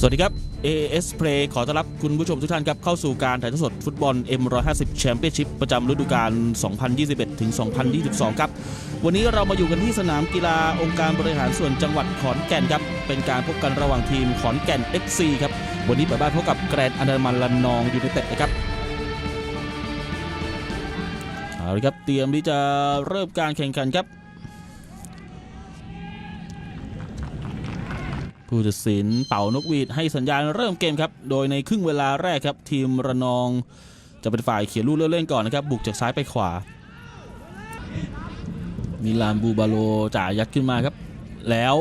สวัสดีครับ AS Play ขอต้อนรับคุณผู้ชมทุกท่านครับเข้าสู่การถ่ายทอดสดฟุตบอล M150 Championship ประจำฤดูกาล 2021 ถึง 2022 ครับ วันนี้เรามาอยู่กันที่สนามกีฬาองค์การบริหารส่วนจังหวัดขอนแก่นครับ เป็นการพบกันระหว่างทีมขอนแก่น FC ครับ วันนี้เปิดบ้านพบกับแกรนด์อันดามันลันนองยูไนเต็ดนะครับเอาละครับเตรียมที่จะเริ่มการแข่งขันครับ ผู้ตัดสินเป่านกหวีดให้สัญญาณเริ่มเกมครับ โดยในครึ่งเวลาแรกครับ ทีมระนองจะเป็นฝ่ายเขียนลูกเล่นๆก่อนนะครับ บุกจากซ้ายไปขวา มิลานบูบาโลจ่ายยัดขึ้นมาครับ แล้ว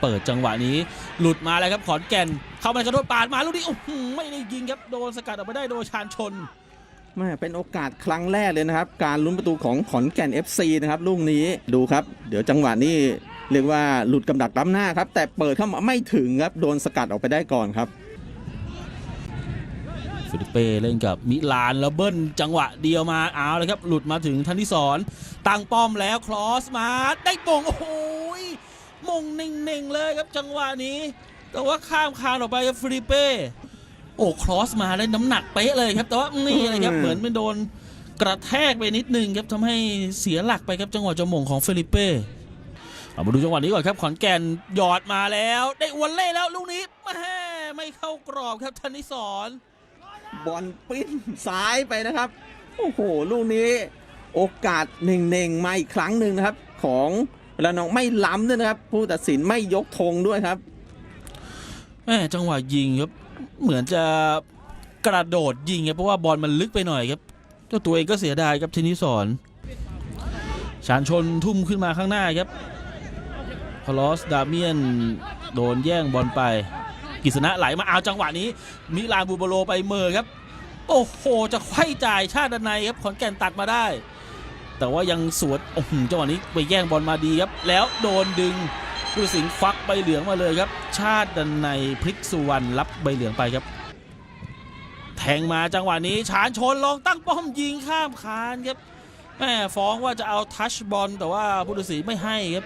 เปิดจังหวะนี้ หลุดมาแล้วครับขอนแก่น เข้าไปกระโดดปาดมาลูกนี้โอ้โหไม่ได้ยิงครับโดนสกัดออกไปได้โดยชานชนแม่เป็นโอกาสครั้งแรกเลยนะครับ การลุ้นประตูของขอนแก่น FC นะครับลูกนี้ดูครับ เดี๋ยวจังหวะนี้ เรียกว่าหลุดกำดักล้ำหน้าครับ แต่เปิดเข้ามาไม่ถึงครับ โดนสกัดออกไปได้ก่อนครับฟิลิปเป้เล่นกับมิลานแล้วเบิ้ลจังหวะเดียวมาเอาเลยครับ หลุดมาถึงทันที่สอนตั้งป้อมแล้วคลอสมาได้มงโอ้โหยมงเน่งๆเลยครับจังหวะนี้ แต่ว่าข้ามคานออกไปครับฟิลิปเป้โอ้คลอสมาได้น้ำหนักเป๊ะเลยครับ แต่ว่านี่นะครับอืมเหมือนเป็นโดนกระแทกไปนิดนึงครับทำให้เสียหลักไปครับจังหวะจมงของฟิลิปเป้ เอามาดูจังหวะนี้ก่อนครับขอนแก่นหยอดมาแล้ว ได้อวนเล่แล้วลูกนี้แม่ไม่เข้ากรอบครับธนิสรบอลปิ้นซ้ายไปนะครับ โอ้โห ลูกนี้โอกาสเน่งๆมาอีกครั้งหนึ่งนะครับ ของระนองไม่ล้ำด้วยนะครับ ผู้ตัดสินไม่ยกธงด้วยครับแม่จังหวะยิงครับ เหมือนจะกระโดดยิงครับเพราะว่าบอลมันลึกไปหน่อยครับเจ้าตัวเองก็เสียดายครับทีนี้สอนชานชนทุ่มขึ้นมาข้างหน้าครับ คลอสดาเมียนโดนแย่งบอลไปกิษณะไหลมาเอาจังหวะนี้ มิลานบูโบโลไปเมอครับ โอ้โห จะไขว้จ่ายชาติดนในครับขอนแก่นตัดมาได้ แต่ว่ายังสวนโอ้โหจังหวะนี้ไปแย่งบอลมาดีครับ แล้วโดนดึงผู้สินควักใบเหลืองมาเลยครับ ชาติดันในพลิกสุวรรณรับใบเหลืองไปครับ แทงมาจังหวะนี้ ชานชนลองตั้งป้อมยิงข้ามคานครับ แม่ฟ้องว่าจะเอาทัชบอลแต่ว่าผู้ตัดสินไม่ให้ครับ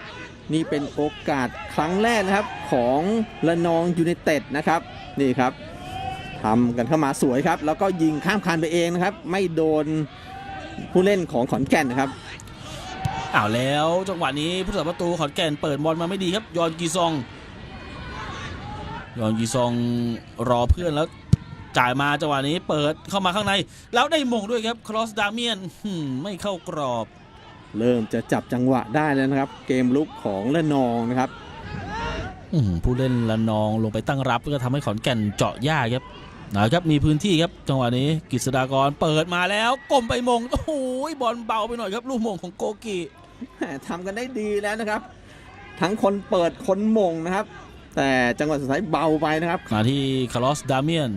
นี่เป็นโอกาสครั้งแรกนะครับของระนองยูไนเต็ดนะครับนี่ครับทำกันเข้ามาสวยครับ แล้วก็ยิงข้ามคานไปเองนะครับ ไม่โดนผู้เล่นของขอนแก่นนะครับอ้าวแล้วจังหวะนี้ผู้สัประตูขอนแก่นเปิดบอลมาไม่ดีครับ ยอนกีซอง ยอนกีซองรอเพื่อนแล้ว จ่ายมาจังหวะนี้เปิดเข้ามาข้างใน แล้วได้มงด้วยครับครอสดาเมียนไม่เข้ากรอบ เริ่มจะจับจังหวะได้แล้วนะครับ เกมลุกของระนองนะครับอื้อหือผู้เล่นละนองลงไปตั้งรับก็ทำให้ขอนแก่นเจาะยากครับนะครับมีพื้นที่ครับจังหวะนี้กฤษฎากรเปิดมาแล้วกลมไปมงโอ้โหบอลเบาไปหน่อยครับลูกมงของโกกิแหม่ทำกันได้ดีแล้วนะครับ ทั้งคนเปิดคนมงนะครับ แต่จังหวะสุดท้ายเบาไปนะครับมาที่คาร์ลอสดาเมียน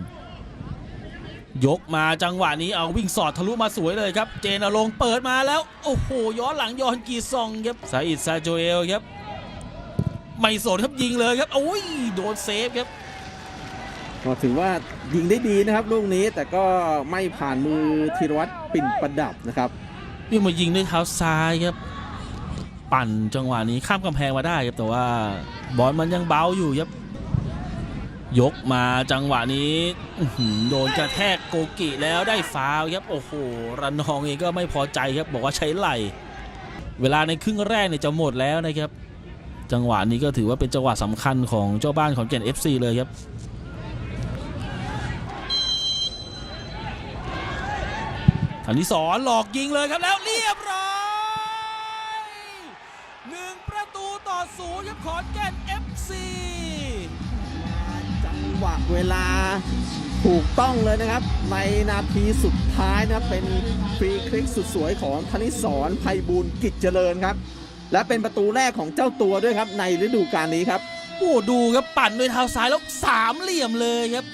ยกมาจังหวะนี้เอาวิ่งสอดทะลุมาสวยเลยครับ เจนอลงค์เปิดมาแล้ว โอ้โห ย้อนหลังย้อนกีซองครับซาอิดซาโจเอลครับ ไม่สนครับยิงเลยครับ โอ้ย โดนเซฟครับก็ถือว่ายิงได้ดีนะครับลูกนี้แต่ก็ไม่ผ่านมือธีรวัตรปิ่นประดับนะครับนี่มายิงด้วยเท้าซ้ายครับ ปั่นจังหวะนี้ข้ามกำแพงมาได้ครับแต่ว่าบอลมันยังเบาอยู่ครับ ยกมาจังหวะนี้โดนกระแทกโกกิแล้วได้ฟาวครับโอ้โหระนองเองก็ไม่พอใจครับบอกว่าใช้ไหลเวลาในครึ่งแรกเนี่ยจะหมดแล้วนะครับ จังหวะนี้ก็ถือว่าเป็นจังหวะสำคัญของเจ้าบ้านของเก่น FC เลยครับอันนี้สอนหลอกยิงเลยครับแล้วเรียบร้อยหนึ่งประตูต่อศูนย์ครับขอนแก่น FC หวะเวลาถูกต้องเลยนะครับ ในนาทีสุดท้ายนะครับเป็นฟรีคลิกสุดสวยของธนิสรไพบูลกิจเจริญครับ และเป็นประตูแรกของเจ้าตัวด้วยครับในฤดูกาลนี้ครับโอ้ดูครับปั่นด้วยเท้าซ้ายแล้วสามเหลี่ยมเลยครับ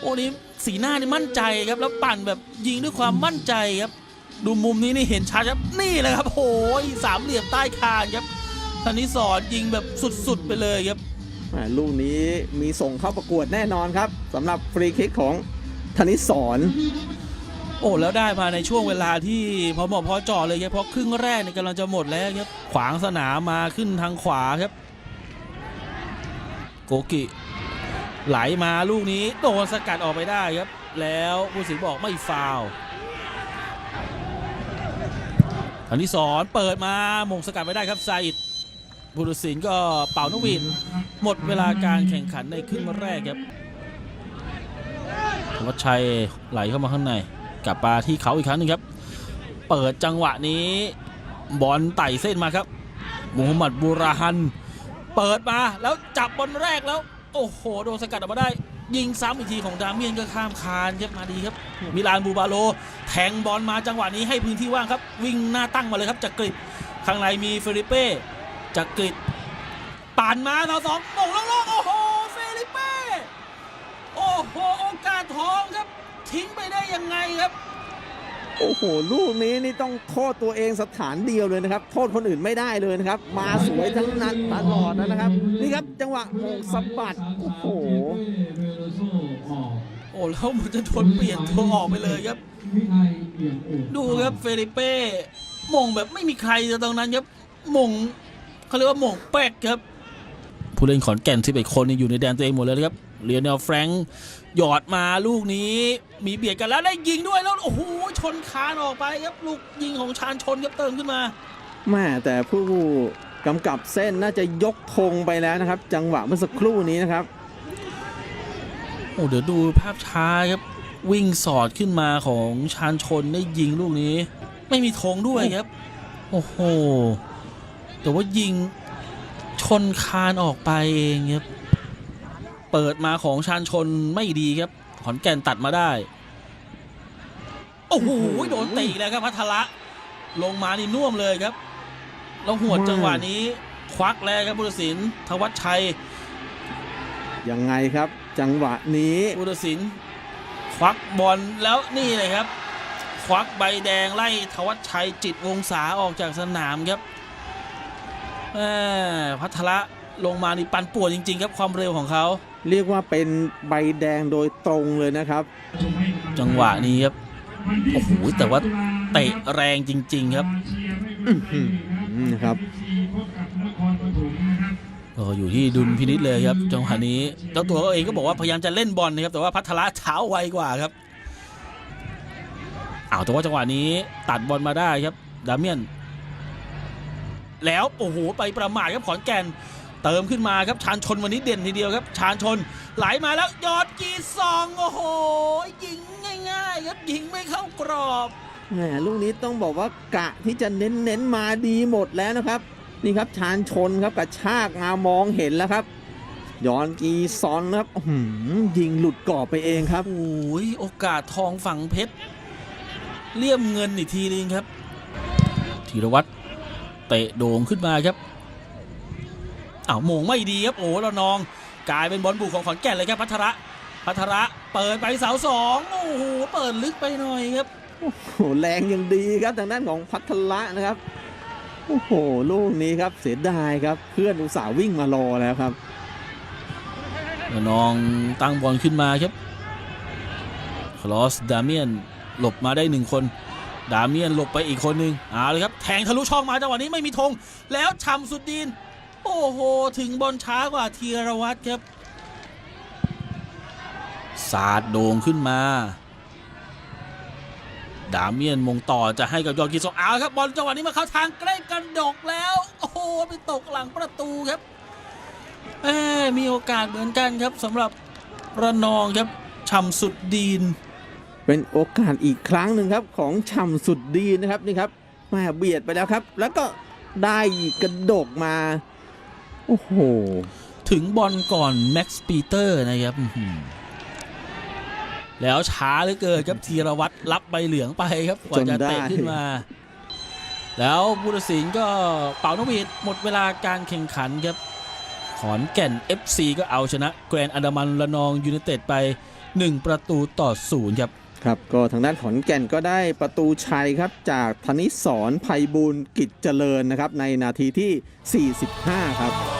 โอ้นี้สีหน้านี่มั่นใจครับ แล้วปั่นแบบยิงด้วยความมั่นใจครับ ดูมุมนี้นี่เห็นชัดครับนี่เลยครับโอ้ยสามเหลี่ยมใต้คานครับธนิสรยิงแบบสุดๆไปเลยครับ ลูกนี้มีส่งเข้าประกวดแน่นอนครับสำหรับฟรีคิกของธนิสรโอ้แล้วได้มาในช่วงเวลาที่พอเหมาะพอเจาะเลยครับเพราะครึ่งแรกเนี่ยกำลังจะหมดแล้วครับขวางสนามมาขึ้นทางขวาครับ โกกิไหลมาลูกนี้โดนสกัดออกไปได้ครับ แล้วผู้สินบอกไม่ฟาวล์อันที่สอนเปิดมา มงสกัดไม่ได้ครับไซอิด ผู้ตัดสินก็เป่านวีดหมดเวลาการแข่งขันในครึ่งแรกครับธวัชชัยไหลเข้ามาข้างในกลับมาที่เขาอีกครั้งหนึงครับ เปิดจังหวะนี้ บอลไต่เส้นมาครับมูฮัมหมัดบูราฮัน เปิดมาแล้วจับบอลแรกแล้ว โอ้โห โดนสกัดออกมาได้ ยิงซ้ำอีกทีของดาเมียนก็ข้ามคานครับมาดีครับ มิลานบูบาโล แทงบอลมาจังหวะนี้ให้พื้นที่ว่างครับ วิ่งหน้าตั้งมาเลยครับจากกริดข้างในมีเฟริเป้ จากกริดป่านมาต่อสองโป่งโล่งๆโอ้โหเฟริเป้โอ้โหโอกาสทองครับ ทิ้งไปได้ยังไงครับ โอ้โห ลูกนี้นี่ต้องโทษตัวเองสถานเดียวเลยนะครับ โทษคนอื่นไม่ได้เลยนะครับ มาสวยทั้งนั้นตลอดนะครับ นี่ครับจังหวะโหกสะบัดโอ้โหโอ้แล้วมันจะโดนเปลี่ยนตัวออกไปเลยครับ ดูครับเฟริเป้มงแบบไม่มีใครจะตรงนั้นครับมง เขาเรียกว่าหมงแป๊กครับ ผู้เล่นขอนแก่น11คนนี่อยู่ในแดนตัวเองหมดเลยนะครับเรียนแนลแฟรงค์หยอดมาลูกนี้ มีเบียดกันแล้วได้ยิงด้วยแล้วโอ้โหชนคานออกไปครับลูกยิงของชานชนครับเติมขึ้นมาแม่แต่ผู้กำกับเส้นน่าจะยกธงไปแล้วนะครับ จังหวะเมื่อสักครู่นี้นะครับโอ้เดี๋ยวดูภาพช้าครับวิ่งสอดขึ้นมาของชานชนได้ยิงลูกนี้ ไม่มีธงด้วยครับ โอ้โห แต่ว่ายิงชนคานออกไปเองครับเปิดมาของชานชนไม่ดีครับ ขอนแก่นตัดมาได้ โอ้โหโดนตีอีกแล้วครับพัทละ ลงมานี่น่วมเลยครับแล้วหวดจังหวะนี้ ควักแล้วครับบุรศิลป์ทวัชชัย ยังไงครับ จังหวะนี้ผู้ตัดสินควักบอลแล้วนี่เลยครับ ควักใบแดงไล่ทวัชชัยจิตวงศาออกจากสนามครับแหม่ พัทละลงมานี่ปันป่วนจริง ๆ ครับความเร็วของเขา เรียกว่าเป็นใบแดงโดยตรงเลยนะครับ จังหวะนี้ครับ โอ้โห แต่ว่าเตะแรงจริง ๆ ครับอืมครับก็อยู่ที่ดุลพินิษเลยครับ จังหวะนี้เจ้าตัวเขาเองก็บอกว่าพยายามจะเล่นบอลนะครับ แต่ว่าพัทละเท้าไวกว่าครับอ้าวแต่ว่าจังหวะนี้ตัดบอลมาได้ครับ ดาเมียน แล้วโอ้โหไปประมาทครับขอนแก่น เติมขึ้นมาครับชานชนวันนี้เด่นทีเดียวครับชานชนไหลมาแล้วยอดกีซองโอ้โหยิงง่ายๆครับยิงไม่เข้ากรอบแหมลูกนี้ต้องบอกว่ากะที่จะเน้นเน้นๆมาดีหมดแล้วนะครับ นี่ครับชานชนครับกระชากมามองเห็นแล้วครับยอนกีซอนนะครับอื้อหือยิงหลุดกรอบไปเองครับโอ้ยโอกาสทองฝั่งเพชรเลี่ยมเงินอีกทีนึงครับธีรวัตร เตะโด่งขึ้นมาครับอ้าวโมงไม่ดีครับโอ้เรานองกลายเป็นบอลบุกของขอนแก่นเลยครับพัทระพัทระเปิดไปเสาสองโอ้โหเปิดลึกไปหน่อยครับโอ้โหแรงยังดีครับทางด้านของพัทละนะครับโอ้โหลูกนี้ครับเสียดายครับเพื่อนอุตส่าห์วิ่งมารอแล้วครับระนองตั้งบอลขึ้นมาครับคลอสดาเมียนหลบมาได้หนึ่งคน ดาเมียนหลบไปอีกคนหนึ่งเอาเลยครับแทงทะลุช่องมาจังหวะนี้ไม่มีธงแล้วชำสุดดีน โอ้โห ถึงบอลช้ากว่าธีรวัตรครับสาดโด่งขึ้นมา ดาเมียนมงต่อจะให้กับยอร์กิโซอาครับบอลจังหวะนี้มาเข้าทางใกล้กันดกแล้ว โอ้โหไปตกหลังประตูครับมีโอกาสเหมือนกันครับสำหรับระนองครับช่ำสุดดีน เป็นโอกาสอีกครั้งหนึ่งครับของช่ำสุดดีนะครับนี่ครับแมาเบียดไปแล้วครับ แล้วก็ได้อีกกระดกมา โอ้โห ถึงบอลก่อนแม็กซ์ปีเตอร์นะครับอื้อหือแล้วช้าเหลือเกินครับธีรวัตรรับใบเหลืองไปครับกว่าจะจนได้เตะขึ้นมา แล้วผู้ตัดสินก็เป่านกหวีดหมดเวลาการแข่งขันครับ ขอนแก่น FC ก็เอาชนะ แกรนด์อันดามันระนองยูไนเต็ดไป 1 ประตูต่อศูนย์ครับ ครับก็ทางด้านขอนแก่นก็ได้ประตูชัยครับจากธนิสรภัยบูลย์กิจเจริญนะครับในนาทีที่ 45 ครับ